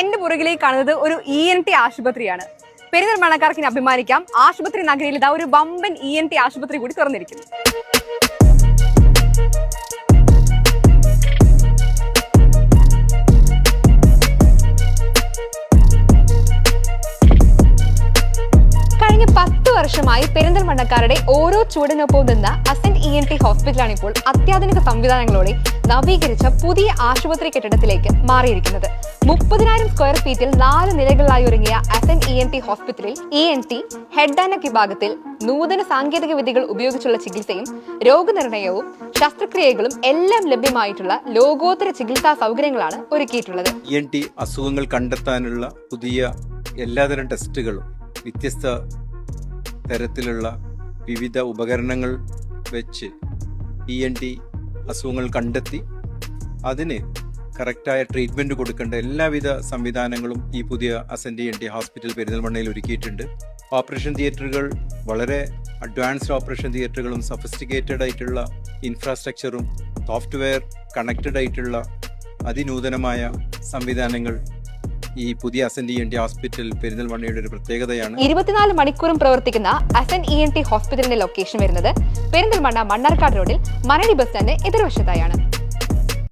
എന്റെ പുറകിലേക്ക് കാണുന്നത് ഒരു ഇ എൻ ടി ആശുപത്രിയാണ്. പെരുന്തൽമണ്ണക്കാർക്ക് അഭിമാനിക്കാം. ആശുപത്രി നഗരിയിൽ ഇതാ ഒരു വമ്പൻ ഇ എൻ ടി ആശുപത്രി കൂടി തുറന്നിരിക്കുന്നു. വർഷമായി പെരിന്തൽമണ്ണക്കാരുടെ ഓരോ ചൂടിനൊപ്പം നിന്ന അസന്റ് ഇ എൻ ടി ഹോസ്പിറ്റലാണ് ഇപ്പോൾ അത്യാധുനിക സംവിധാനങ്ങളോടെ നവീകരിച്ച പുതിയ ആശുപത്രി കെട്ടിടത്തിലേക്ക് മാറിയിരിക്കുന്നത്. മുപ്പതിനായിരം സ്ക്വയർ ഫീറ്റിൽ നാല് നിലകളിലായി ഒരുങ്ങിയ അസൻ ഇ എൻ ടി ഹോസ്പിറ്റലിൽ E N T head and neck വിഭാഗത്തിൽ നൂതന സാങ്കേതിക വിദ്യകൾ ഉപയോഗിച്ചുള്ള ചികിത്സയും രോഗനിർണയവും ശസ്ത്രക്രിയകളും എല്ലാം ലഭ്യമായിട്ടുള്ള ലോകോത്തര ചികിത്സാ സൗകര്യങ്ങളാണ് ഒരുക്കിയിട്ടുള്ളത്. ഇ എൻ ടി അസുഖങ്ങൾ കണ്ടെത്താനുള്ള പുതിയ എല്ലാതരം ടെസ്റ്റുകളും വ്യത്യസ്ത തരത്തിലുള്ള വിവിധ ഉപകരണങ്ങൾ വെച്ച് ഇ എൻ ടി അസുഖങ്ങൾ കണ്ടെത്തി അതിന് കറക്റ്റായ ട്രീറ്റ്മെന്റ് കൊടുക്കേണ്ട എല്ലാവിധ സംവിധാനങ്ങളും ഈ പുതിയ അസൻഡി എൻ ടി ഹോസ്പിറ്റൽ പെരിന്തൽമണ്ണയിൽ ഒരുക്കിയിട്ടുണ്ട്. ഓപ്പറേഷൻ തിയേറ്ററുകൾ വളരെ അഡ്വാൻസ്ഡ് ഓപ്പറേഷൻ തിയേറ്ററുകളും സഫിസ്റ്റിക്കേറ്റഡ് ആയിട്ടുള്ള ഇൻഫ്രാസ്ട്രക്ചറും സോഫ്റ്റ്വെയർ കണക്റ്റഡ് ആയിട്ടുള്ള അതിനൂതനമായ സംവിധാനങ്ങൾ ഈ പുതിയ Asan E N T hospital പെരിന്തൽമണ്ണയുടെ ഒരു പ്രത്യേകതയാണ്. ഇരുപത്തിനാല് മണിക്കൂറും പ്രവർത്തിക്കുന്ന അസൻ ഇ എൻ ടി ഹോസ്പിറ്റലിന്റെ ലൊക്കേഷൻ വരുന്നത് പെരിന്തൽമണ്ണ മണ്ണാർക്കാട് റോഡിൽ മനടി ബസ് സ്റ്റാൻഡ് എതിർവശത്തായാണ്.